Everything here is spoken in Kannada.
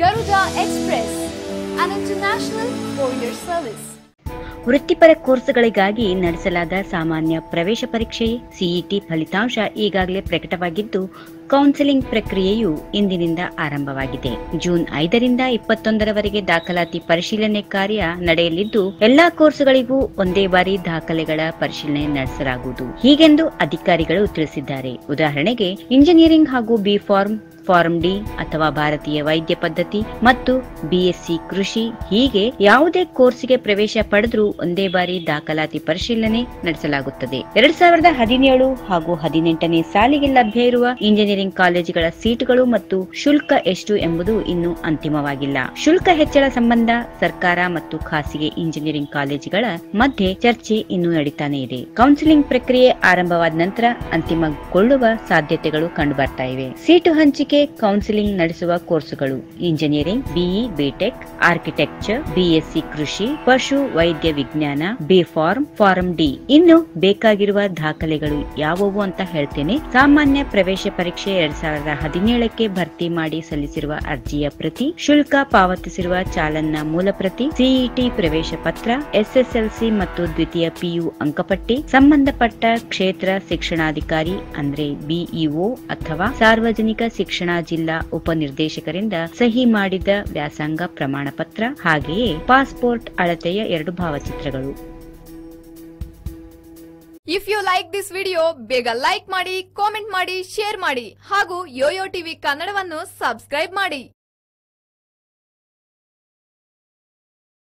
Garuda express international courier service. ವೃತ್ತಿಪರ ಕೋರ್ಸ್ಗಳಿಗಾಗಿ ನಡೆಸಲಾದ ಸಾಮಾನ್ಯ ಪ್ರವೇಶ ಪರೀಕ್ಷೆ ಸಿಇಟಿ ಫಲಿತಾಂಶ ಈಗಾಗಲೇ ಪ್ರಕಟವಾಗಿದ್ದು, ಕೌನ್ಸೆಲಿಂಗ್ ಪ್ರಕ್ರಿಯೆಯು ಇಂದಿನಿಂದ ಆರಂಭವಾಗಿದೆ. ಜೂನ್ ಐದರಿಂದ ಇಪ್ಪತ್ತೊಂದರವರೆಗೆ ದಾಖಲಾತಿ ಪರಿಶೀಲನೆ ಕಾರ್ಯ ನಡೆಯಲಿದ್ದು, ಎಲ್ಲಾ ಕೋರ್ಸ್ಗಳಿಗೂ ಒಂದೇ ಬಾರಿ ದಾಖಲೆಗಳ ಪರಿಶೀಲನೆ ನಡೆಸಲಾಗುವುದು. ಹೀಗೆಂದು ಅಧಿಕಾರಿಗಳು ತಿಳಿಸಿದ್ದಾರೆ. ಉದಾಹರಣೆಗೆ, ಇಂಜಿನಿಯರಿಂಗ್ ಹಾಗೂ ಬಿ ಫಾರ್ಮ್ ಫಾರ್ಮ್ ಡಿ ಅಥವಾ ಭಾರತೀಯ ವೈದ್ಯ ಪದ್ಧತಿ ಮತ್ತು ಬಿಎಸ್ಸಿ ಕೃಷಿ ಹೀಗೆ ಯಾವುದೇ ಕೋರ್ಸ್ಗೆ ಪ್ರವೇಶ ಪಡೆದರೂ ಒಂದೇ ಬಾರಿ ದಾಖಲಾತಿ ಪರಿಶೀಲನೆ ನಡೆಸಲಾಗುತ್ತದೆ. ಎರಡ್ ಸಾವಿರದ ಹದಿನೇಳು ಹಾಗೂ ಹದಿನೆಂಟನೇ ಸಾಲಿಗೆ ಲಭ್ಯ ಇರುವ ಇಂಜಿನಿಯರಿಂಗ್ ಕಾಲೇಜುಗಳ ಸೀಟುಗಳು ಮತ್ತು ಶುಲ್ಕ ಎಷ್ಟು ಎಂಬುದು ಇನ್ನೂ ಅಂತಿಮವಾಗಿಲ್ಲ. ಶುಲ್ಕ ಹೆಚ್ಚಳ ಸಂಬಂಧ ಸರ್ಕಾರ ಮತ್ತು ಖಾಸಗಿ ಇಂಜಿನಿಯರಿಂಗ್ ಕಾಲೇಜುಗಳ ಮಧ್ಯೆ ಚರ್ಚೆ ಇನ್ನೂ ನಡೀತಾನೆ ಇದೆ. ಕೌನ್ಸಿಲಿಂಗ್ ಪ್ರಕ್ರಿಯೆ ಆರಂಭವಾದ ನಂತರ ಅಂತಿಮಗೊಳ್ಳುವ ಸಾಧ್ಯತೆಗಳು ಕಂಡುಬರ್ತಾ ಇವೆ. ಸೀಟು ಹಂಚಿಕೆ ಕೌನ್ಸಿಲಿಂಗ್ ನಡೆಸುವ ಕೋರ್ಸುಗಳು engineering BE BTech architecture BSc ಕೃಷಿ, ಪಶು ವೈದ್ಯ ವಿಜ್ಞಾನ ಬಿ ಫಾರ್ಮ್ ಫಾರ್ಮ್ ಡಿ ಇನ್ನು ಬೇಕಾಗಿರುವ ದಾಖಲೆಗಳು ಯಾವುವು ಅಂತ ಹೇಳ್ತೇನೆ. ಸಾಮಾನ್ಯ ಪ್ರವೇಶ ಪರೀಕ್ಷೆ ಎರಡ್ ಸಾವಿರದ ಹದಿನೇಳಕ್ಕೆ ಭರ್ತಿ ಮಾಡಿ ಸಲ್ಲಿಸಿರುವ ಅರ್ಜಿಯ ಪ್ರತಿ, ಶುಲ್ಕ ಪಾವತಿಸಿರುವ ಚಾಲನ್ನ ಮೂಲ ಪ್ರತಿ ಸಿಇಟಿ ಪ್ರವೇಶ ಪತ್ರ ಎಸ್ಎಸ್ಎಲ್ಸಿ ಮತ್ತು ದ್ವಿತೀಯ ಪಿಯು ಅಂಕಪಟ್ಟಿ, ಸಂಬಂಧಪಟ್ಟ ಕ್ಷೇತ್ರ ಶಿಕ್ಷಣಾಧಿಕಾರಿ ಅಂದ್ರೆ ಬಿಇಒ ಅಥವಾ ಸಾರ್ವಜನಿಕ ಶಿಕ್ಷಣ ಜಿಲ್ಲಾ ಉಪನಿರ್ದೇಶಕರಿಂದ ಸಹಿ ಮಾಡಿದ ವ್ಯಾಸಂಗ ಪ್ರಮಾಣ ಪತ್ರ ಹಾಗೆಯೇ ಪಾಸ್ಪೋರ್ಟ್ ಅಳತೆಯ ಎರಡು ಭಾವಚಿತ್ರಗಳು. If you like this video ಬೇಗ ಲೈಕ್ ಮಾಡಿ ಕಾಮೆಂಟ್ ಮಾಡಿ ಶೇರ್ ಮಾಡಿ ಹಾಗೂ ಯೋಯೋ ಟಿವಿ ಕನ್ನಡವನ್ನು ಸಬ್ಸ್ಕ್ರೈಬ್ ಮಾಡಿ.